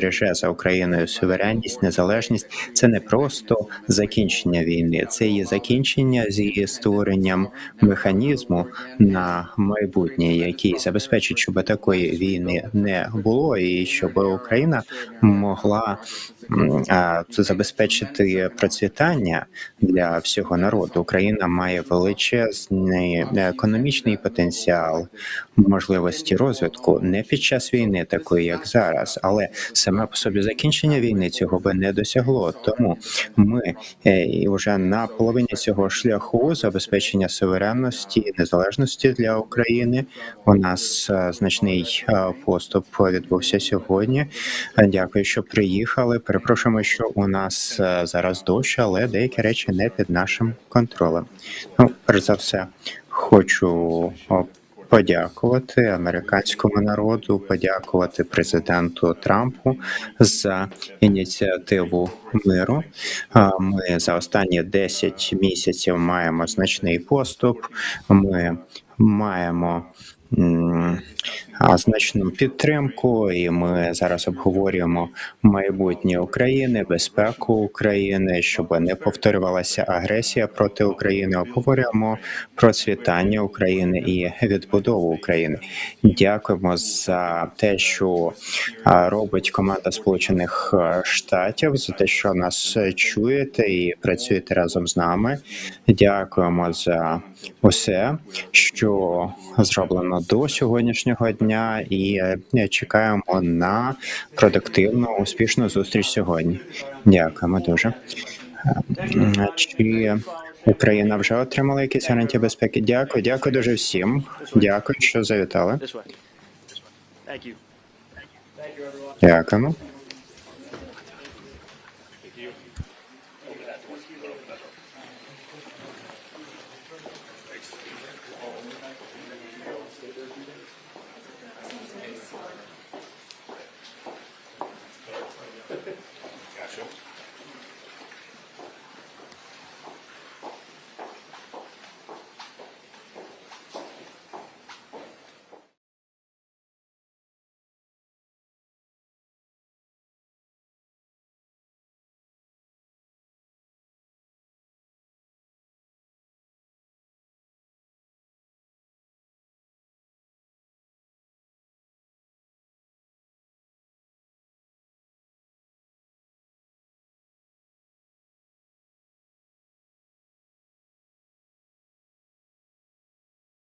береже за Україною суверенність, незалежність. Це не просто закінчення війни, це є закінчення зі створенням механізму на майбутнє, який забезпечить, щоб такої війни не було, і щоб Україна могла забезпечити процвітання для всього народу. Україна має величезний економічний потенціал, можливості розвитку не під час війни, такої як зараз, але саме по собі закінчення війни цього би не досягло. Тому ми е, вже на половині цього шляху забезпечення суверенності і незалежності для України. У нас е, значний е, поступ відбувся сьогодні. Дякую, що приїхали. Перепрошуємо, що у нас зараз дощ, але деякі речі не під нашим контролем. Ну, перш за все, хочу подякувати американському народу, подякувати президенту Трампу за ініціативу миру. Ми за останні 10 місяців маємо значний поступ. Ми маємо значну підтримку, і ми зараз обговорюємо майбутнє України, безпеку України, щоб не повторювалася агресія проти України. Обговорюємо процвітання України і відбудову України. Дякуємо за те, що робить команда Сполучених е, Штатів, за те, що нас чуєте і працюєте разом з нами. Дякуємо за усе, що зроблено до сьогоднішнього дня, і е, чекаємо на продуктивну успішну зустріч сьогодні. Дякуємо дуже. Е, Чи Україна вже отримала якісь гарантії безпеки? Дякую, дякую дуже всім. Дякую, що завітали. Дякуємо.